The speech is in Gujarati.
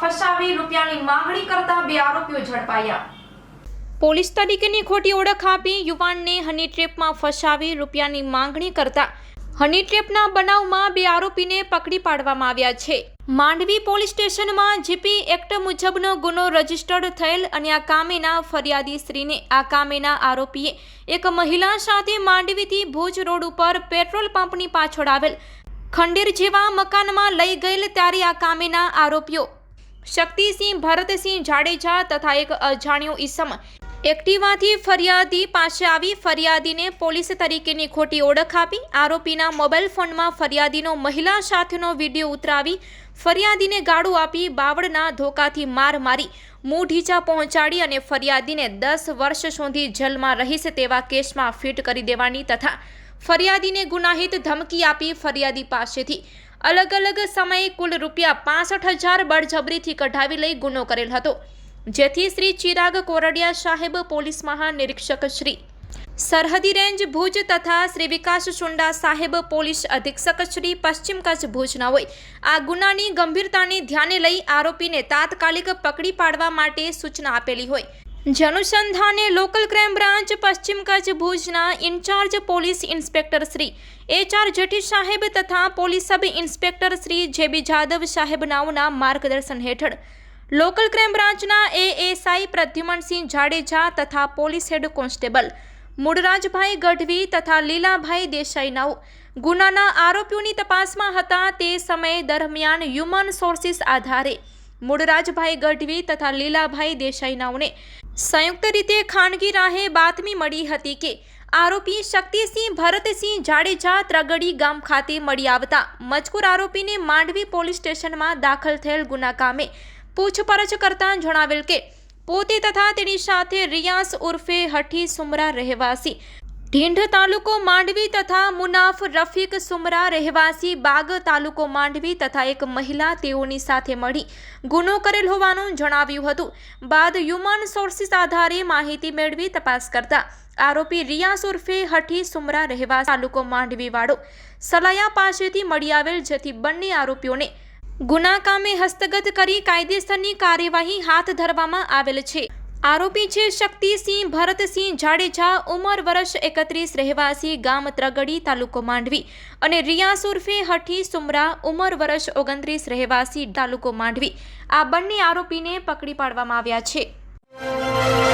ફસાવી રૂપિયાની માંગણી કરતા બે આરોપીઓ ઝડપાયા. પોલીસ તરીકેની ખોટી ઓળખ આપી યુવાનને હની ટ્રેપમાં ફસાવી રૂપિયાની માંગણી કરતા હની ટ્રેપના બનાવમાં બે આરોપીને પકડી પાડવામાં આવ્યા છે. માંડવી પોલીસ સ્ટેશનમાં જીપી એક્ટ મુજબનો ગુનો રજીસ્ટર્ડ થયેલ અને આ કામેના ફરિયાદી સ્ત્રીને આ કામેના આરોપીએ એક મહિલા સાથે માંડવીથી ભુજ રોડ ઉપર પેટ્રોલ પંપની પાછળ આવેલ ખંડેર જેવા મકાનમાં લઈ ગયેલ ત્યારે આ કામેના આરોપીઓ શક્તિસિંહ, ભરતસિંહ જાડેજા તથા એક અજાણ્યો ઈસમ એક્ટિવાથી ફરિયાદી પાસે આવી ફરિયાદીને પોલીસ તરીકેની ખોટી ઓળખ આપી, આરોપીના મોબાઈલ ફોનમાં ફરિયાદીનો મહિલા સાથેનો વીડિયો ઉતરાવી ફરિયાદીને ગાળું આપી બાવળના ધોકાથી માર મારી મૂઢીચા ઢીચા પહોંચાડી અને ફરિયાદીને દસ વર્ષ સુધી જેલમાં રહીશ તેવા કેસમાં ફિટ કરી દેવાની તથા ફરિયાદીને ગુનાહિત ધમકી આપી ફરિયાદી પાસેથી. અલગ અલગ સમયે કુલ રૂપિયા પાસઠ હજાર બળજબરીથી કઢાવી લઈ ગુનો કરેલ હતો, જેથી શ્રી ચિરાગ કોરડિયા સાહેબ, પોલીસ મહાનિરીક્ષક શ્રી સરહદી રેન્જ ભુજ તથા શ્રી વિકાસ ચુંડા સાહેબ, પોલીસ અધિક્ષક શ્રી પશ્ચિમ કચ્છ ભુજના હોય. આ ગુનાની ગંભીરતાને ધ્યાને લઈ આરોપીને તાત્કાલિક પકડી પાડવા માટે સૂચના આપેલી હોય. જે અનુસંધાને લોકલ ક્રાઇમ બ્રાન્ચ, પશ્ચિમ કચ્છ ભુજના incharge police inspector Shri H R Jethi સાહેબ તથા police sub inspector Shri J B Jadav સાહેબ નાઓના માર્ગદર્શન હેઠળ લોકલ ક્રાઇમ બ્રાન્ચના એએસઆઈ પ્રદ્યુમનસિંહ જાડેજા તથા police head constable Mulrajbhai Gadhvi તથા લીલાભાઈ દેસાઈનાઓ ગુનાના આરોપીઓની તપાસમાં હતા તે સમય દરમિયાન હ્યુમન સોર્સિસ આધારે મૂળરાજભાઈ ગઢવી તથા લીલાભાઈ દેસાઈનાઓને સંયુક્ત રીતે ખાનગી રાહે બાતમી મળી હતી કે આરોપી શક્તિસિંહ ભરતસિંહ જાડેજા ત્રગડી ગામ ખાતે મળી આવતા મજકૂર આરોપીને માંડવી પોલીસ સ્ટેશનમાં દાખલ થયેલ ગુના કામે પૂછપરછ કરતાં જણાવેલ કે પોતે તથા તેની સાથે રિયાસ ઉર્ફે હઠી સુમરા રહેવાસી ઢીંઢ તાલુકો માંડવી તથા મુનાફ રફીક સુમરા રહેવાસી બાગ તાલુકો માંડવી તથા એક મહિલા તેઓની સાથે મળી ગુનો કરેલ હોવાનું જણાવ્યું હતું. બાદ હ્યુમન સોર્સિસ આધારે માહિતી મેળવી તપાસ કરતા આરોપી રિયા સુરફે હઠી સુમરા રહેવા તાલુકો માંડવી વાળો સલાયા પાસેથી મળી આવેલ જેથી બંને આરોપીઓને ગુના કામે હસ્તગત કરી કાયદેસરની કાર્યવાહી હાથ ધરવામાં આવેલ છે. આરોપી છે શક્તિસિંહ ભરતસિંહ જાડેજા, ઉંમર વર્ષ એકત્રીસ, રહેવાસી ગામ ત્રગડી તાલુકો માંડવી અને રિયાસ ઉર્ફે હઠી સુમરા, ઉંમર વર્ષ ઓગણત્રીસ, રહેવાસી તાલુકો માંડવી. આ બંને આરોપીને પકડી પાડવામાં આવ્યા છે.